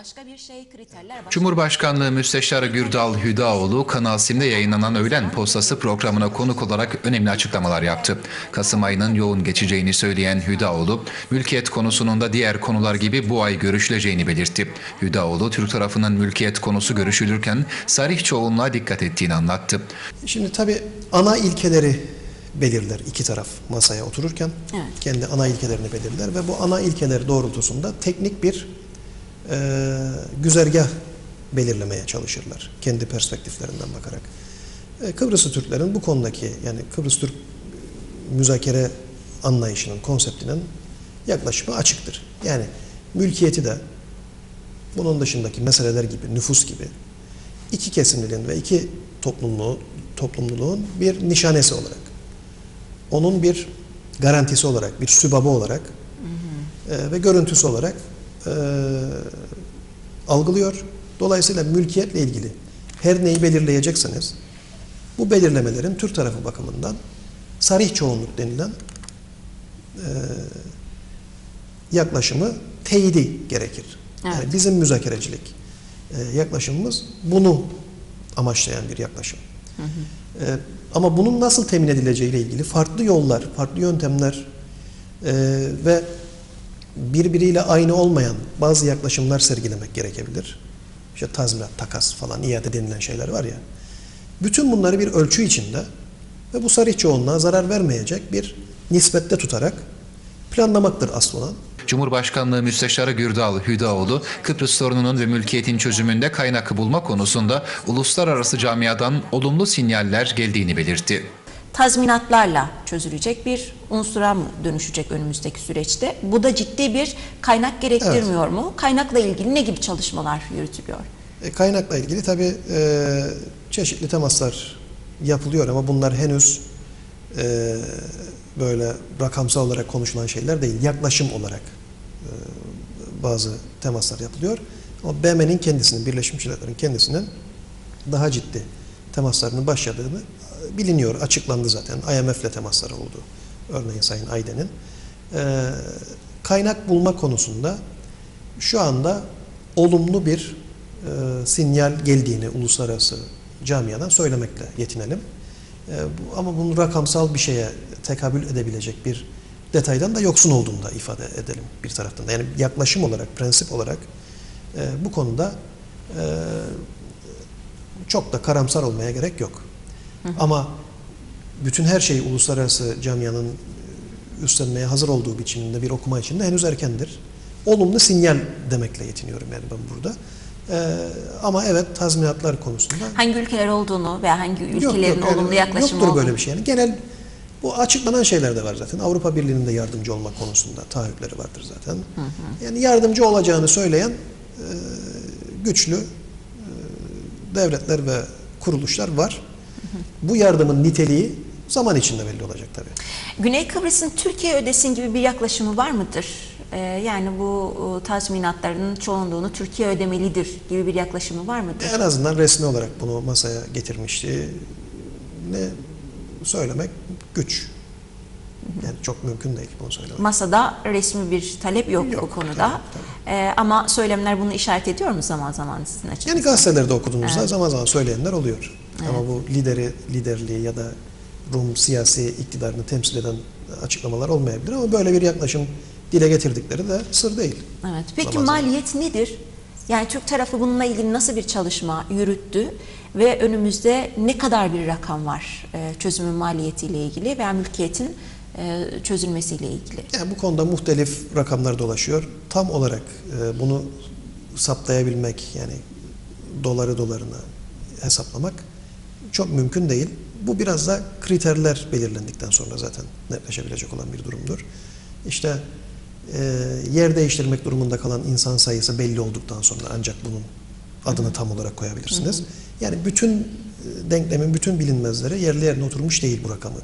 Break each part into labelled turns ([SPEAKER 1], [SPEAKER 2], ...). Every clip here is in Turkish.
[SPEAKER 1] başka bir şey, kriterler başka
[SPEAKER 2] Cumhurbaşkanlığı Müsteşarı Gürdal Hüdaoğlu Kanal Sim'de yayınlanan Öğlen Postası programına konuk olarak önemli açıklamalar yaptı. Kasım ayının yoğun geçeceğini söyleyen Hüdaoğlu, mülkiyet konusunun da diğer konular gibi bu ay görüşüleceğini belirtti. Hüdaoğlu, Türk tarafının mülkiyet konusu görüşülürken sarih çoğunluğa dikkat ettiğini anlattı.
[SPEAKER 3] Şimdi tabii ana ilkeleri belirler iki taraf masaya otururken.
[SPEAKER 1] Evet.
[SPEAKER 3] Kendi ana ilkelerini belirler ve bu ana ilkeler doğrultusunda teknik bir e, güzergah belirlemeye çalışırlar. Kendi perspektiflerinden bakarak. E, Kıbrıslı Türklerin bu konudaki yani Kıbrıs Türk müzakere anlayışının, konseptinin yaklaşımı açıktır. Yani mülkiyeti de bunun dışındaki meseleler gibi, nüfus gibi iki kesimliliğin ve iki toplumluğu, toplumluluğun bir nişanesi olarak, onun bir garantisi olarak, bir sübabı olarak e, ve görüntüsü olarak e, algılıyor. Dolayısıyla mülkiyetle ilgili her neyi belirleyecekseniz bu belirlemelerin Türk tarafı bakımından sarih çoğunluk denilen e, yaklaşımı teyidi gerekir. Yani
[SPEAKER 1] Evet.
[SPEAKER 3] bizim müzakerecilik e, yaklaşımımız bunu amaçlayan bir yaklaşım. E, ama bunun nasıl temin edileceğiyle ilgili farklı yollar, farklı yöntemler e, ve birbiriyle aynı olmayan bazı yaklaşımlar sergilemek gerekebilir. İşte tazminat, takas falan, iade denilen şeyler var ya. Bütün bunları bir ölçü içinde ve bu sarih çoğunluğa zarar vermeyecek bir nispette tutarak planlamaktır asıl olan.
[SPEAKER 2] Cumhurbaşkanlığı Müsteşarı Gürdal Hüdaoğlu, Kıbrıs sorununun ve mülkiyetin çözümünde kaynak bulma konusunda uluslararası camiadan olumlu sinyaller geldiğini belirtti.
[SPEAKER 1] tazminatlarla çözülecek bir unsura mı dönüşecek önümüzdeki süreçte? Bu da ciddi bir kaynak gerektirmiyor mu? Kaynakla ilgili ne gibi çalışmalar yürütülüyor?
[SPEAKER 3] E, kaynakla ilgili tabii e, çeşitli temaslar yapılıyor ama bunlar henüz e, böyle rakamsal olarak konuşulan şeyler değil. Yaklaşım olarak e, bazı temaslar yapılıyor. Ama BM'nin kendisinin, Birleşmiş Milletler'in kendisinin daha ciddi temaslarının başladığını biliniyor, açıklandı zaten. IMF'le temasları oldu. Örneğin Sayın Ayden'in. E, kaynak bulma konusunda şu anda olumlu bir e, sinyal geldiğini uluslararası camiadan söylemekle yetinelim. E, bu, ama bunun rakamsal bir şeye tekabül edebilecek bir detaydan da yoksun olduğunu da ifade edelim bir taraftan da. Yani yaklaşım olarak, prensip olarak e, bu konuda e, çok da karamsar olmaya gerek yok. Ama bütün her şeyi uluslararası camianın e, üstlenmeye hazır olduğu biçiminde bir okuma içinde henüz erkendir. Olumlu sinyal demekle yetiniyorum yani ben burada. Ee, ama evet tazminatlar konusunda
[SPEAKER 1] Hangi ülkeler olduğunu veya hangi
[SPEAKER 3] Yok,
[SPEAKER 1] ülkelerin
[SPEAKER 3] yok, yani
[SPEAKER 1] olumlu yaklaşımı
[SPEAKER 3] Yoktur böyle bir şey. Yani genel bu açıklanan şeyler de var zaten. Avrupa Birliği'nin de yardımcı olma konusunda taahhütleri vardır zaten. Yani yardımcı olacağını söyleyen e, güçlü e, devletler ve kuruluşlar var. Bu yardımın niteliği zaman içinde belli olacak tabii.
[SPEAKER 1] Güney Kıbrıs'ın Türkiye ödesin gibi bir yaklaşımı var mıdır? Ee, yani bu e, tazminatların çoğunluğunu Türkiye ödemelidir gibi bir yaklaşımı var mıdır?
[SPEAKER 3] En azından resmi olarak bunu masaya getirmişti. Ne söylemek güç. Yani çok mümkün değil bunu söylemek.
[SPEAKER 1] Masada resmi bir talep yok,
[SPEAKER 3] Yok,
[SPEAKER 1] bu konuda.
[SPEAKER 3] tabii,
[SPEAKER 1] Ee, ama söylemler bunu işaret ediyor mu zaman zaman sizin açınızdan?
[SPEAKER 3] Yani gazetelerde okuduğunuzda zaman zaman söyleyenler oluyor. Ama bu lideri, liderliği ya da Rum siyasi iktidarını temsil eden açıklamalar olmayabilir ama böyle bir yaklaşım dile getirdikleri de sır değil.
[SPEAKER 1] Evet. Peki
[SPEAKER 3] Zaman zaman.
[SPEAKER 1] maliyet nedir? Yani Türk tarafı bununla ilgili nasıl bir çalışma yürüttü ve önümüzde ne kadar bir rakam var e, çözümün maliyetiyle ilgili veya mülkiyetin e, çözülmesiyle ilgili?
[SPEAKER 3] Yani bu konuda muhtelif rakamlar dolaşıyor. Tam olarak e, bunu saptayabilmek yani doları dolarına hesaplamak çok mümkün değil. Bu biraz da kriterler belirlendikten sonra zaten netleşebilecek olan bir durumdur. İşte e, yer değiştirmek durumunda kalan insan sayısı belli olduktan sonra ancak bunun adını tam olarak koyabilirsiniz. Yani bütün e, denklemin bütün bilinmezleri yerli yerine oturmuş değil bu rakamı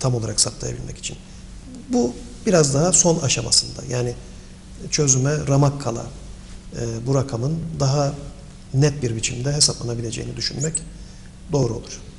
[SPEAKER 3] tam olarak saptayabilmek için. Bu biraz daha son aşamasında. Yani çözüme ramak kala e, bu rakamın daha net bir biçimde hesaplanabileceğini düşünmek doğru olur.